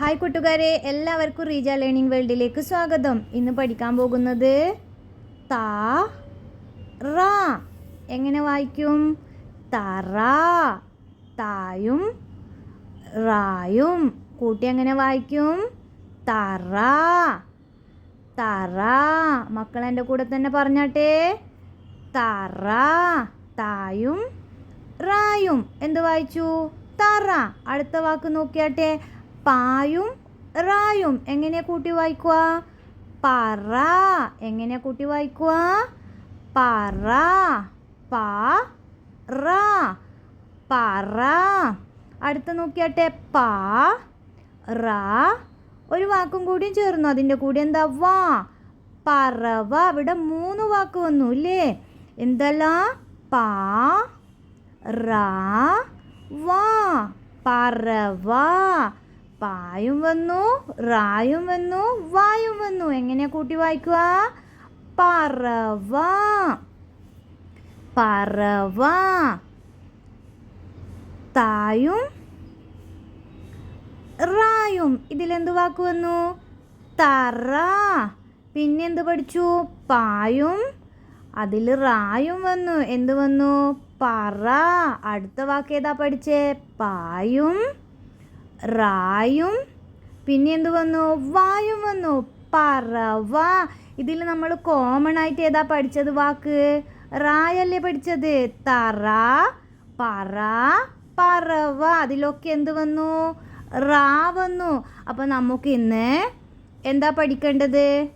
Hi കൂട്ടുകാരെ എല്ലാവർക്കും Reeja learning വേൾഡിലേക്ക് സ്വാഗതം. ഇന്ന് പഠിക്കാൻ പോകുന്നത് താ റ. എങ്ങനെ വായിക്കും? തറ തായും റായും. കൂട്ടി എങ്ങനെ വായിക്കും? തറ തറ മക്കൾ എന്റെ കൂടെ തന്നെ പറഞ്ഞാട്ടെ. തറ തായും റായും. എന്ത് വായിച്ചു? തറ അടുത്ത വാക്ക് നോക്കിയാട്ടെ. പായും റായും. എങ്ങനെ കൂട്ടി വായിക്കുക? പറ. എങ്ങനെ കൂട്ടി വായിക്കുക? പറ. പാ. റ. പറ. അടുത്ത് നോക്കിയാട്ടെ. പാ. റ. ഒരു വാക്കും കൂടി ചേർന്നു. അതിന്റെ കൂടി എന്താ? വാ. പറവ. ഇവിടെ മൂന്ന് വാക്ക് വന്നു ഇല്ലേ? എന്തല്ല? പാ. റ. വാ. പറവ. പായും വന്നു റായും വന്നു വായും വന്നു. എങ്ങനെയാ കൂട്ടി വായിക്കുക? പറവ. പറവ. തായും റായും. ഇതിലെന്ത് വാക്ക് വന്നു? തറ. പിന്നെന്ത് പഠിച്ചു? പായും. അതിൽ റായും വന്നു. എന്ത് വന്നു? പറ. അടുത്ത വാക്ക് ഏതാ പഠിച്ചേ? പായും. റായും പിന്നെ എന്ത് വന്നു? വായും വന്നു. പറവ. ഇതിൽ നമ്മൾ കോമൺ ആയിട്ട് ഏതാ പഠിച്ചത് വാക്ക്? റായല്ലേ പഠിച്ചത്? തറ പറ പറവ. അതിലൊക്കെ എന്ത് വന്നു? റാ വന്നു. അപ്പോൾ നമുക്ക് ഇന്ന് എന്താ പഠിക്കേണ്ടത്?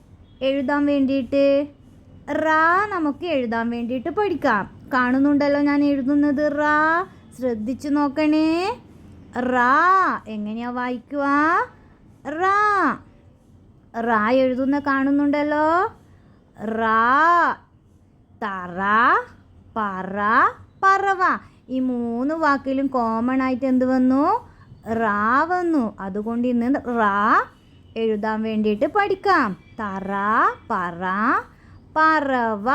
എഴുതാൻ വേണ്ടിയിട്ട്. റാ നമുക്ക് എഴുതാൻ വേണ്ടിയിട്ട് പഠിക്കാം. കാണുന്നുണ്ടല്ലോ ഞാൻ എഴുതുന്നത് റാ. ശ്രദ്ധിച്ചു നോക്കണേ. റാ. എങ്ങനെയാ വായിക്കുക റാ. റാ എഴുതുന്ന കാണുന്നുണ്ടല്ലോ. റാ. തറ പറ പറവ. ഈ മൂന്ന് വാക്കിലും കോമൺ ആയിട്ട് എന്ത് വന്നു? റാ വന്നു. അതുകൊണ്ട് ഇന്ന് റാ എഴുതാൻ വേണ്ടിയിട്ട് പഠിക്കാം. തറ പറ പറവ.